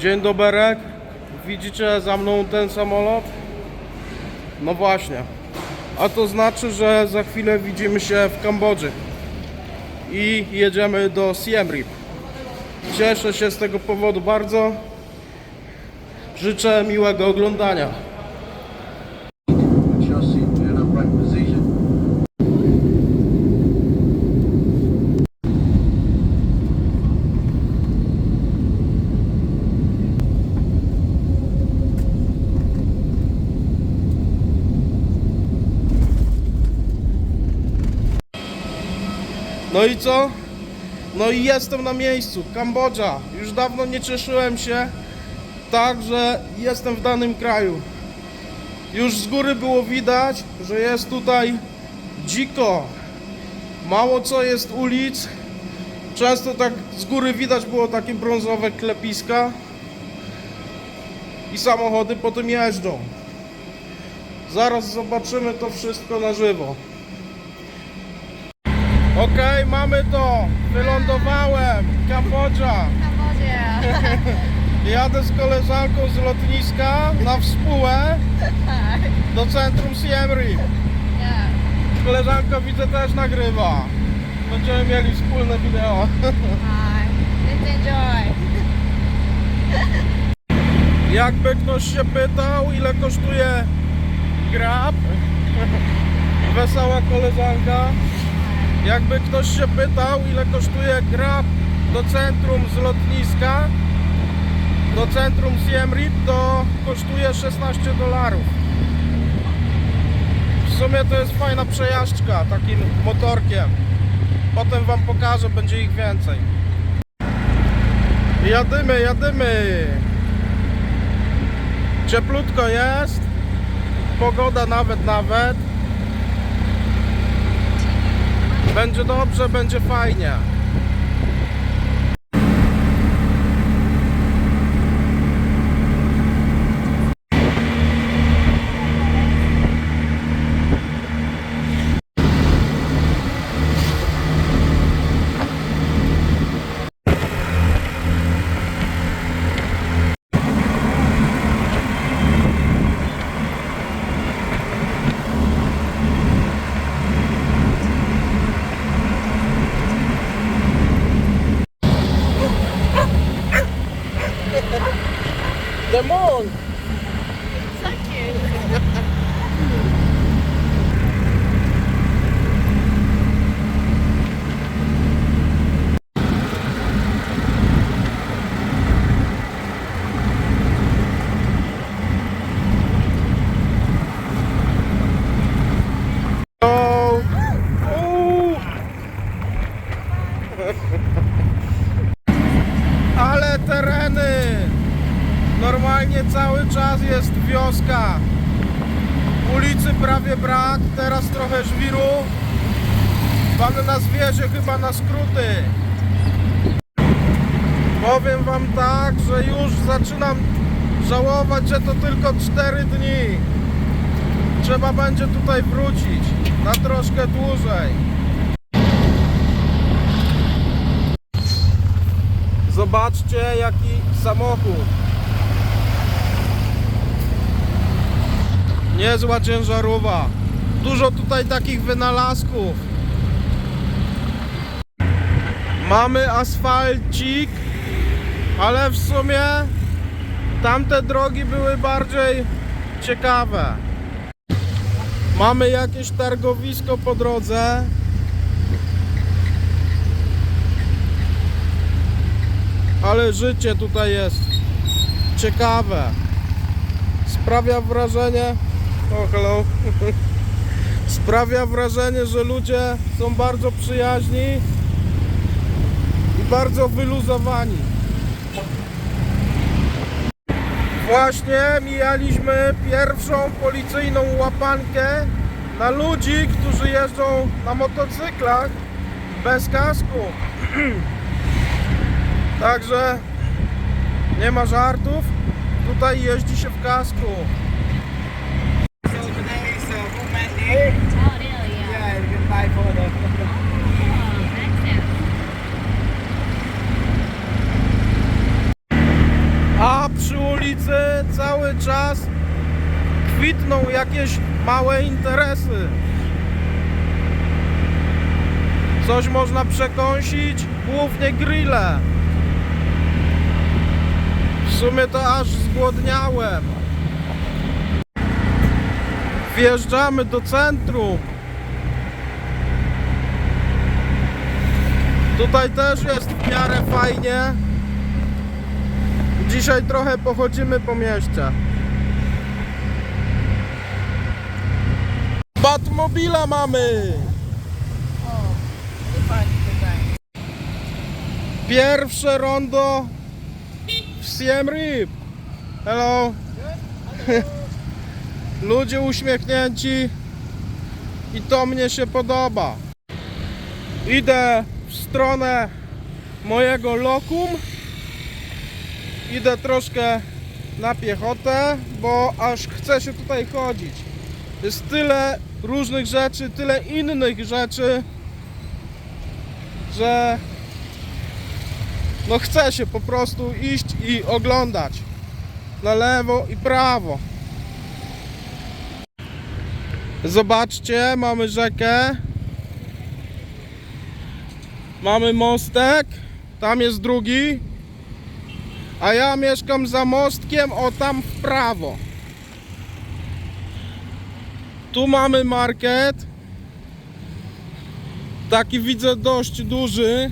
Dzień doberek. Widzicie za mną ten samolot? No właśnie. A to znaczy, że za chwilę widzimy się w Kambodży. I jedziemy do Siem Reap. Cieszę się z tego powodu bardzo. Życzę miłego oglądania. No i co? No i jestem na miejscu, Kambodża. Już dawno nie cieszyłem się tak, że jestem w danym kraju. Już z góry było widać, że jest tutaj dziko. Mało co jest ulic. Często tak z góry widać było takie brązowe klepiska. I samochody po tym jeżdżą. Zaraz zobaczymy to wszystko na żywo. Okej, mamy to. Wylądowałem. Kambodża. Cambodia. Jadę z koleżanką z lotniska na współę do centrum Siem Reap. yeah. Koleżanka widzę też nagrywa. Będziemy mieli wspólne wideo. Let's enjoy. Jakby ktoś się pytał, ile kosztuje Grab, wesoła koleżanka. Jakby ktoś się pytał, ile kosztuje Grab do centrum z lotniska, do centrum Siem Reap, to kosztuje 16 dolarów. W sumie to jest fajna przejażdżka takim motorkiem. Potem wam pokażę, będzie ich więcej. Jadymy, jadymy. Cieplutko jest. Pogoda nawet, nawet. Będzie dobrze, będzie fajnie. Pan nas wiezie chyba na skróty. Powiem wam tak, że już zaczynam żałować, że to tylko 4 dni. Trzeba będzie tutaj wrócić na troszkę dłużej. Zobaczcie jaki samochód. Niezła ciężarówka. Dużo tutaj takich wynalazków. Mamy asfalcik, ale w sumie tamte drogi były bardziej ciekawe. Mamy jakieś targowisko po drodze. Ale życie tutaj jest ciekawe. Sprawia wrażenie. O, hello. Sprawia wrażenie, że ludzie są bardzo przyjaźni bardzo wyluzowani. Właśnie mijaliśmy pierwszą policyjną łapankę na ludzi, którzy jeżdżą na motocyklach bez kasku. Także nie ma żartów. Tutaj jeździ się w kasku. Czas kwitną jakieś małe interesy. Coś można przekąsić, głównie grille. W sumie to aż zgłodniałem. Wjeżdżamy do centrum. Tutaj też jest w miarę fajnie. Dzisiaj trochę pochodzimy po mieście. Batmobila mamy! Pierwsze rondo w Siem Reap. Hello. Ludzie uśmiechnięci i to mnie się podoba. Idę w stronę mojego lokum. Idę troszkę na piechotę, bo aż chce się tutaj chodzić. Jest tyle różnych rzeczy, tyle innych rzeczy, że no chce się po prostu iść i oglądać na lewo i prawo. Zobaczcie, mamy rzekę. Mamy mostek. Tam jest drugi. A ja mieszkam za mostkiem, o tam w prawo. Tu mamy market. Taki widzę dość duży.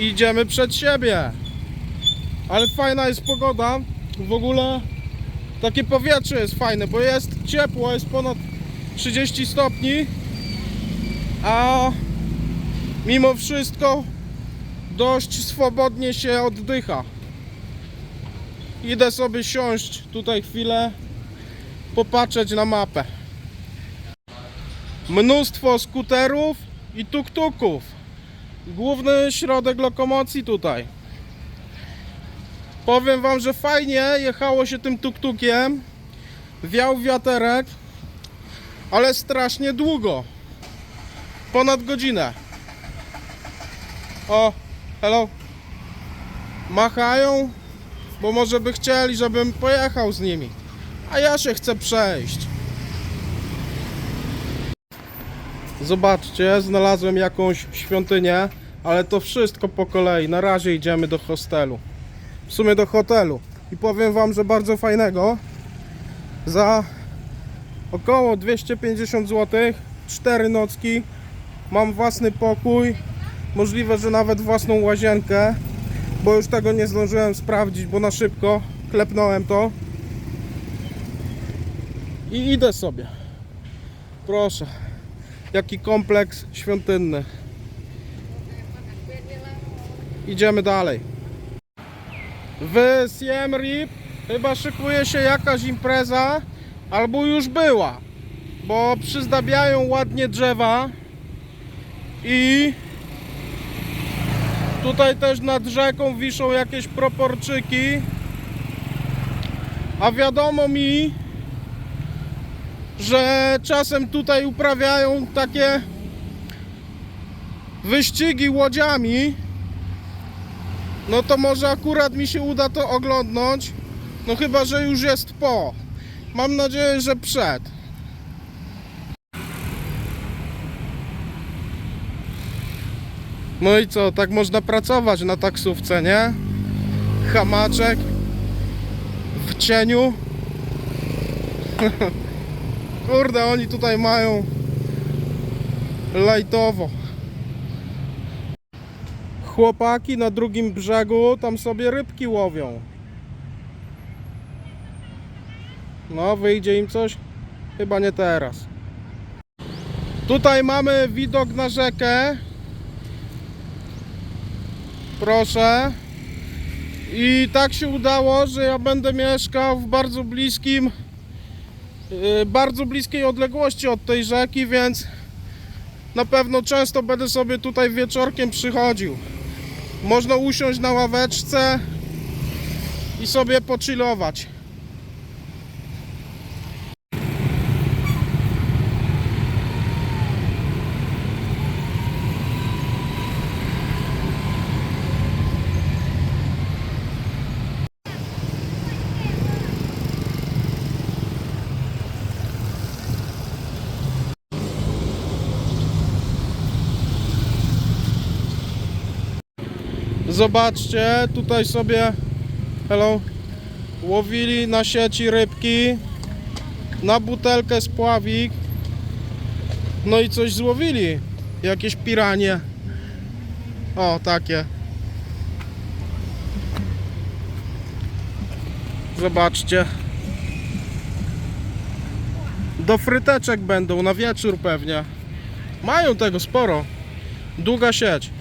Idziemy przed siebie. Ale fajna jest pogoda. W ogóle takie powietrze jest fajne, bo jest ciepło, jest ponad 30 stopni. A mimo wszystko dość swobodnie się oddycha. Idę sobie siąść tutaj chwilę, popatrzeć na mapę. Mnóstwo skuterów i tuk-tuków. Główny środek lokomocji tutaj. Powiem wam, że fajnie jechało się tym tuk-tukiem. Wiał wiaterek, ale strasznie długo. Ponad godzinę. O, hello. Machają, bo może by chcieli, żebym pojechał z nimi. A ja się chcę przejść. Zobaczcie, znalazłem jakąś świątynię, ale to wszystko po kolei. Na razie idziemy do hostelu. W sumie do hotelu. I powiem wam, że bardzo fajnego. Za około 250 zł, 4 nocki. Mam własny pokój. Możliwe, że nawet własną łazienkę, bo już tego nie zdążyłem sprawdzić, bo na szybko klepnąłem to. I idę sobie. Proszę. Jaki kompleks świątynny. Idziemy dalej. W Siem chyba szykuje się jakaś impreza, albo już była, bo przyzdabiają ładnie drzewa i tutaj też nad rzeką wiszą jakieś proporczyki, a wiadomo mi, że czasem tutaj uprawiają takie wyścigi łodziami no to może akurat mi się uda to oglądnąć. No chyba, że już jest po. Mam nadzieję, że przed. No i co, tak można pracować na taksówce, nie? Hamaczek w cieniu. Kurde, oni tutaj mają lajtowo. Chłopaki na drugim brzegu tam sobie rybki łowią. No, wyjdzie im coś? Chyba nie teraz. Tutaj mamy widok na rzekę. Proszę. I tak się udało, że ja będę mieszkał w bardzo bliskim, yy, bardzo bliskiej odległości od tej rzeki, więc na pewno często będę sobie tutaj wieczorkiem przychodził. Można usiąść na ławeczce i sobie pochillować. Zobaczcie, tutaj sobie hello, łowili na sieci rybki, na butelkę spławik, no i coś złowili, jakieś piranie. O, takie. Zobaczcie. Do fryteczek będą, na wieczór pewnie. Mają tego sporo. Długa sieć.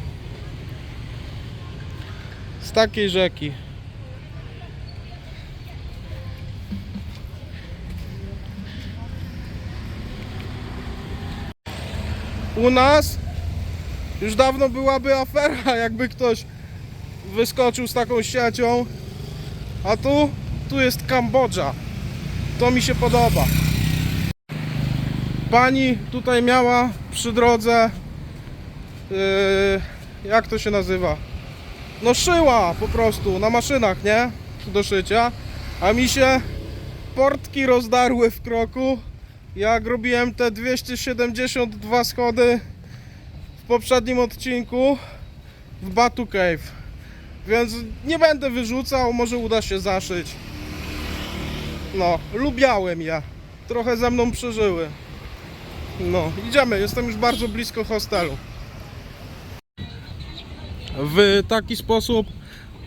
Takiej rzeki. U nas już dawno byłaby afera, jakby ktoś wyskoczył z taką siecią. A tu, tu jest Kambodża. To mi się podoba. Pani tutaj miała przy drodze, yy, jak to się nazywa? No szyła po prostu na maszynach, nie? Do szycia. A mi się portki rozdarły w kroku. Jak robiłem te 272 schody w poprzednim odcinku w Batu Cave. Więc nie będę wyrzucał, może uda się zaszyć. No, lubiałem je. Trochę ze mną przeżyły. No, idziemy, jestem już bardzo blisko hostelu. W taki sposób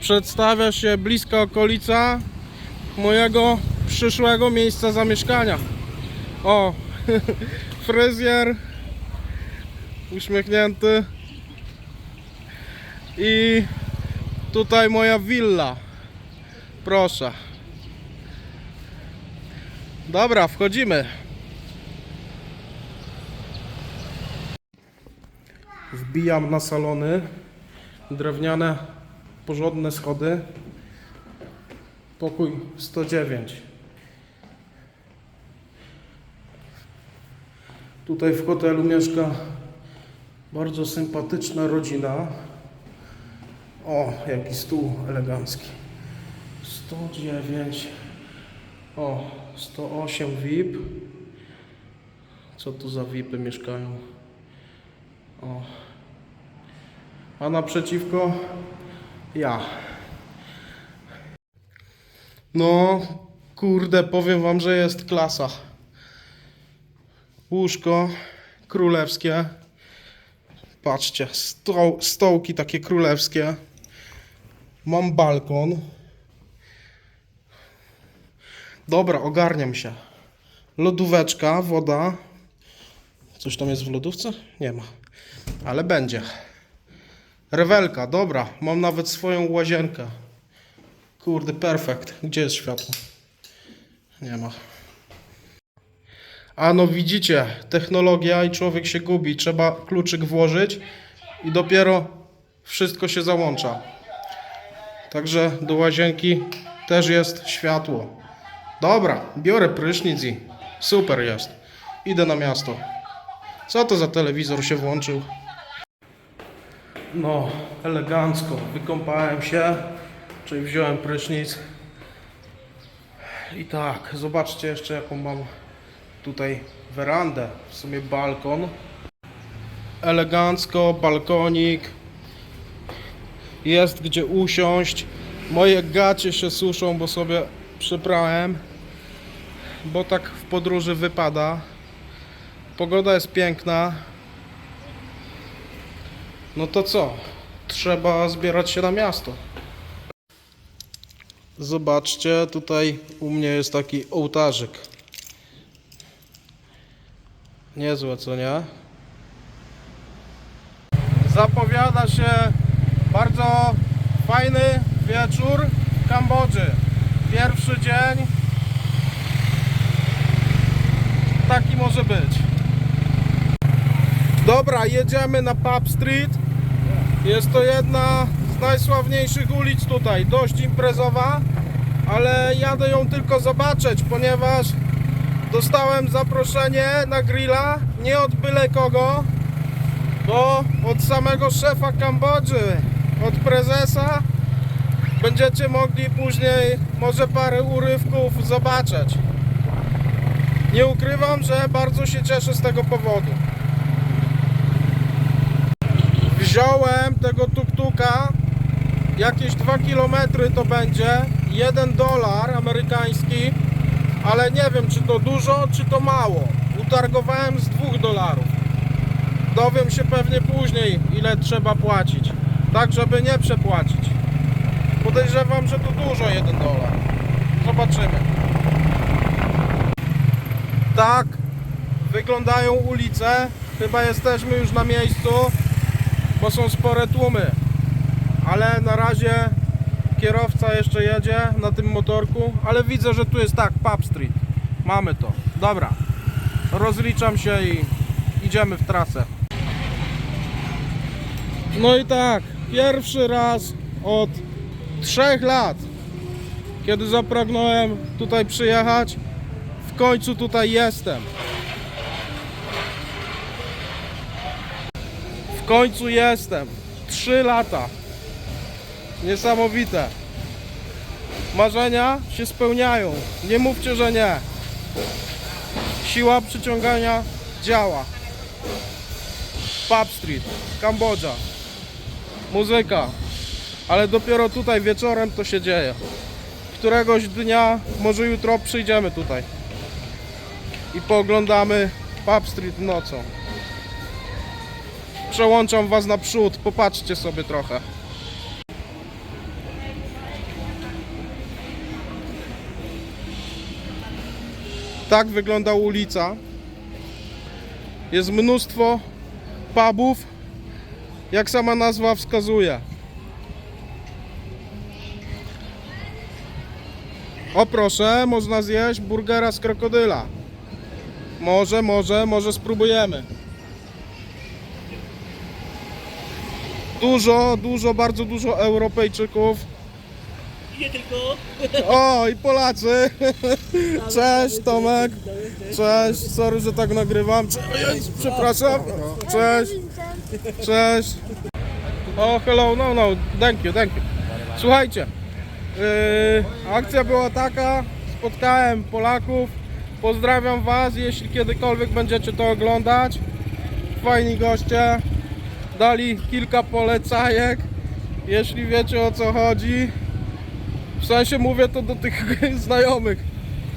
przedstawia się bliska okolica mojego przyszłego miejsca zamieszkania. O, fryzjer uśmiechnięty i tutaj moja willa. Proszę. Dobra, wchodzimy. Wbijam na salony. Drewniane, porządne schody. Pokój 109. Tutaj w hotelu mieszka bardzo sympatyczna rodzina. O, jaki stół elegancki. 109. O, 108 VIP. Co tu za VIPy mieszkają? O. A naprzeciwko ja. No, kurde, powiem wam, że jest klasa. Łóżko królewskie. Patrzcie, sto, stołki takie królewskie. Mam balkon. Dobra, ogarniam się. Lodóweczka, woda. Coś tam jest w lodówce? Nie ma. Ale będzie. Rewelka, dobra. Mam nawet swoją łazienkę. Kurde, perfekt. Gdzie jest światło? Nie ma. A no widzicie, technologia i człowiek się gubi. Trzeba kluczyk włożyć i dopiero wszystko się załącza. Także do łazienki też jest światło. Dobra, biorę prysznic i super jest. Idę na miasto. Co to za telewizor się włączył? No, elegancko. Wykąpałem się, czyli wziąłem prysznic. I tak, zobaczcie jeszcze jaką mam tutaj werandę, w sumie balkon. Elegancko, balkonik. Jest gdzie usiąść. Moje gacie się suszą, bo sobie przyprałem. Bo tak w podróży wypada. Pogoda jest piękna. No to co? Trzeba zbierać się na miasto. Zobaczcie, tutaj u mnie jest taki ołtarzyk. Niezłe, co nie? Zapowiada się bardzo fajny wieczór w Kambodży. Pierwszy dzień. Taki może być. Dobra, jedziemy na Pub Street. Jest to jedna z najsławniejszych ulic tutaj, dość imprezowa, ale jadę ją tylko zobaczyć, ponieważ dostałem zaproszenie na grilla, nie od byle kogo, bo od samego szefa Kambodży, od prezesa. Będziecie mogli później może parę urywków zobaczyć. Nie ukrywam, że bardzo się cieszę z tego powodu. Wziąłem tego tuktuka jakieś 2 km to będzie 1 dolar amerykański, ale nie wiem czy to dużo, czy to mało. Utargowałem z 2 dolarów. Dowiem się pewnie później, ile trzeba płacić, tak żeby nie przepłacić. Podejrzewam, że to dużo 1 dolar. Zobaczymy. Tak wyglądają ulice. Chyba jesteśmy już na miejscu, bo są spore tłumy. Ale na razie kierowca jeszcze jedzie na tym motorku, ale widzę, że tu jest tak, Pub Street. Mamy to. Dobra. Rozliczam się i idziemy w trasę. No i tak, pierwszy raz od trzech lat, kiedy zapragnąłem tutaj przyjechać, w końcu tutaj jestem. W końcu jestem. Trzy lata. Niesamowite. Marzenia się spełniają. Nie mówcie, że nie. Siła przyciągania działa. Pub Street, Kambodża. Muzyka. Ale dopiero tutaj wieczorem to się dzieje. Któregoś dnia, może jutro przyjdziemy tutaj. I pooglądamy Pub Street nocą. Przełączam was na przód, popatrzcie sobie trochę. Tak wygląda ulica. Jest mnóstwo pubów, jak sama nazwa wskazuje. O proszę, można zjeść burgera z krokodyla. Może, może, może spróbujemy. Dużo, dużo, bardzo dużo Europejczyków. Nie tylko. O, i Polacy. Cześć, Tomek. Cześć, sorry, że tak nagrywam. Przepraszam. Cześć. Cześć. O, hello, no, no, thank you, thank you. Słuchajcie, yy, akcja była taka, spotkałem Polaków, pozdrawiam Was, jeśli kiedykolwiek będziecie to oglądać. Fajni goście, dali kilka polecajek, jeśli wiecie o co chodzi. W sensie mówię to do tych znajomych.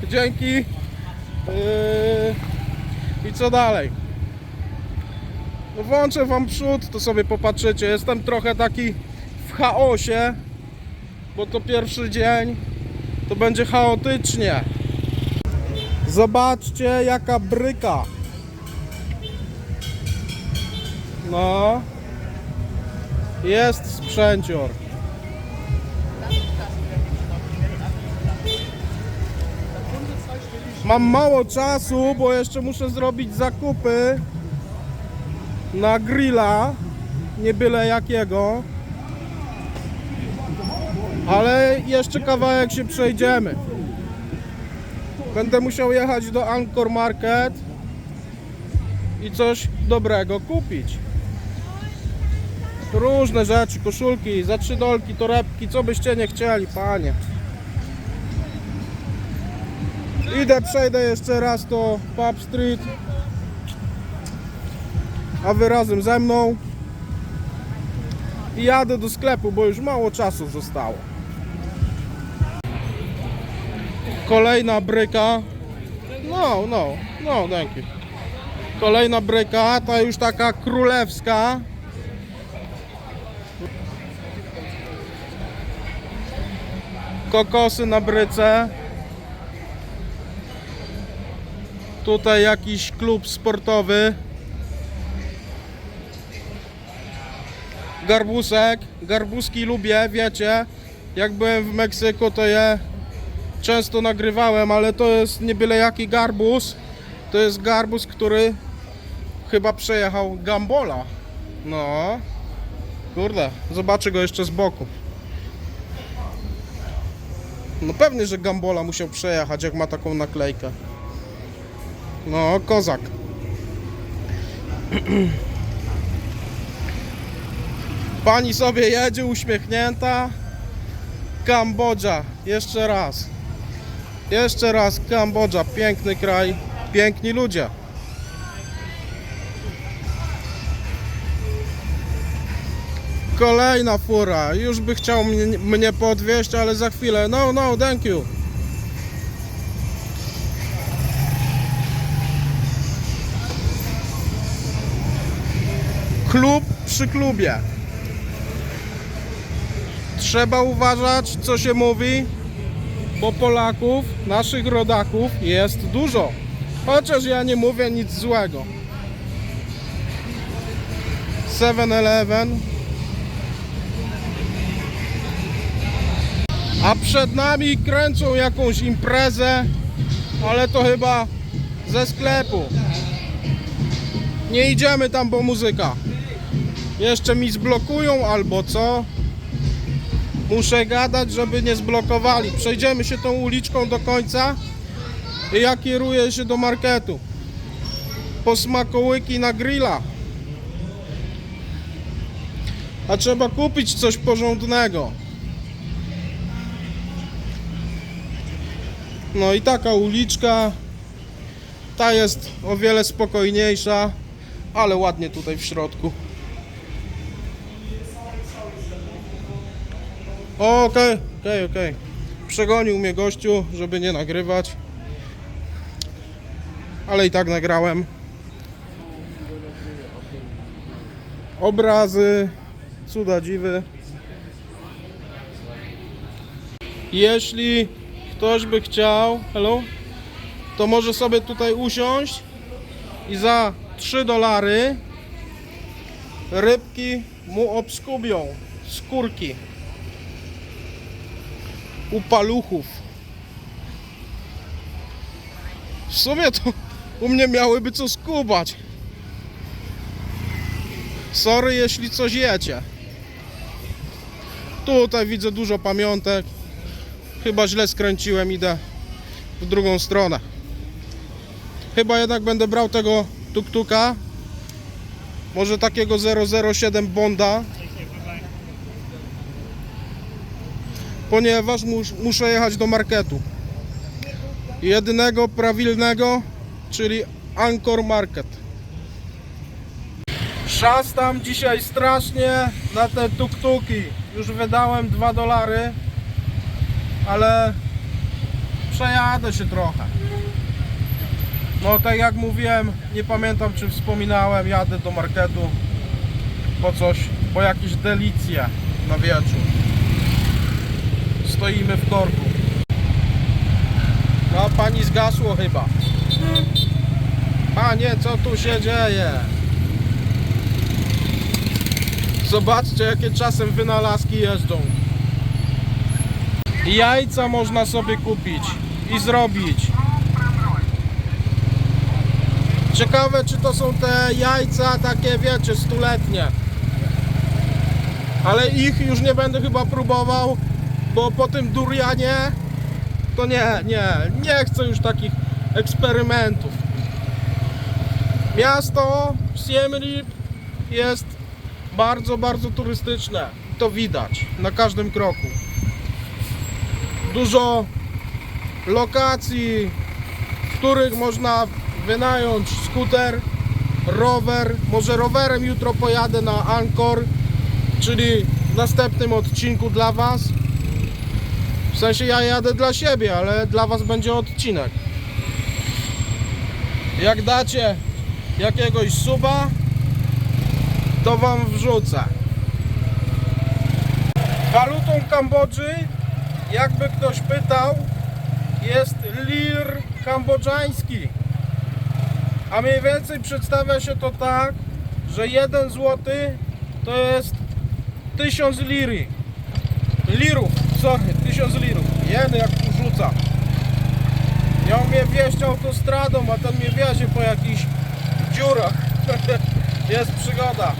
Dzięki. Yy, I co dalej? No włączę wam przód, to sobie popatrzycie. Jestem trochę taki w chaosie, bo to pierwszy dzień. To będzie chaotycznie. Zobaczcie jaka bryka. No. Jest sprzęcior. Mam mało czasu, bo jeszcze muszę zrobić zakupy na grilla, nie byle jakiego. Ale jeszcze kawałek się przejdziemy. Będę musiał jechać do Angkor Market i coś dobrego kupić. Różne rzeczy, koszulki, za trzy dolki, torebki, co byście nie chcieli, panie. Idę, przejdę jeszcze raz to Pub Street. A wy razem ze mną. I jadę do sklepu, bo już mało czasu zostało. Kolejna bryka. No, no, no, dzięki. Kolejna bryka, ta już taka królewska. Kokosy na bryce. Tutaj jakiś klub sportowy. Garbusek. Garbuski lubię, wiecie. Jak byłem w Meksyku, to je często nagrywałem, ale to jest nie byle jaki garbus. To jest garbus, który chyba przejechał Gambola. No. Kurde, zobaczę go jeszcze z boku. No pewnie, że Gambola musiał przejechać, jak ma taką naklejkę. No, kozak. Pani sobie jedzie uśmiechnięta. Kambodża. Jeszcze raz. Jeszcze raz Kambodża. Piękny kraj. Piękni ludzie. Kolejna fura. Już by chciał mnie, mnie podwieźć, ale za chwilę. No, no, thank you. Klub przy klubie. Trzeba uważać, co się mówi, bo Polaków, naszych rodaków jest dużo. Chociaż ja nie mówię nic złego. 7-Eleven. A przed nami kręcą jakąś imprezę, ale to chyba ze sklepu. Nie idziemy tam, bo muzyka. Jeszcze mi zblokują albo co? Muszę gadać, żeby nie zblokowali. Przejdziemy się tą uliczką do końca i ja kieruję się do marketu. Po smakołyki na grilla. A trzeba kupić coś porządnego. No i taka uliczka. Ta jest o wiele spokojniejsza, ale ładnie tutaj w środku. Okej, okej, okej. Przegonił mnie gościu, żeby nie nagrywać. Ale i tak nagrałem. Obrazy, cuda dziwy. Jeśli ktoś by chciał, hello, to może sobie tutaj usiąść i za 3 dolary rybki mu obskubią skórki u paluchów. W sumie to u mnie miałyby co skubać. Sorry, jeśli coś jecie. Tutaj widzę dużo pamiątek. Chyba źle skręciłem, idę w drugą stronę. Chyba jednak będę brał tego tuk-tuka. Może takiego 007 Bonda. Ponieważ mus, muszę jechać do marketu. Jedynego prawilnego, czyli Anchor Market. Szastam dzisiaj strasznie na te tuk-tuki. Już wydałem 2 dolary, ale przejadę się trochę. No tak jak mówiłem, nie pamiętam czy wspominałem, jadę do marketu po coś, po jakieś delicje na wieczór. Stoimy w korku. No pani zgasło chyba. Panie, co tu się dzieje? Zobaczcie, jakie czasem wynalazki jeżdżą. Jajca można sobie kupić i zrobić. Ciekawe, czy to są te jajca takie, wiecie, stuletnie. Ale ich już nie będę chyba próbował, bo po tym durianie to nie, nie, nie chcę już takich eksperymentów. Miasto Siem Reap jest bardzo, bardzo turystyczne. To widać na każdym kroku. Dużo lokacji, w których można wynająć skuter, rower. Może rowerem jutro pojadę na Ankor, czyli w następnym odcinku dla Was. W sensie ja jadę dla siebie, ale dla Was będzie odcinek. Jak dacie jakiegoś suba, to Wam wrzucę. Walutą Kambodży, jakby ktoś pytał, jest lir kambodżański. A mniej więcej przedstawia się to tak, że 1 zł to jest 1000 liry. Lirów, sorry, 1000 lirów. Jeny jak tu rzuca. Miał mnie wieść autostradą, a ten mnie wiezie po jakichś dziurach. jest przygoda.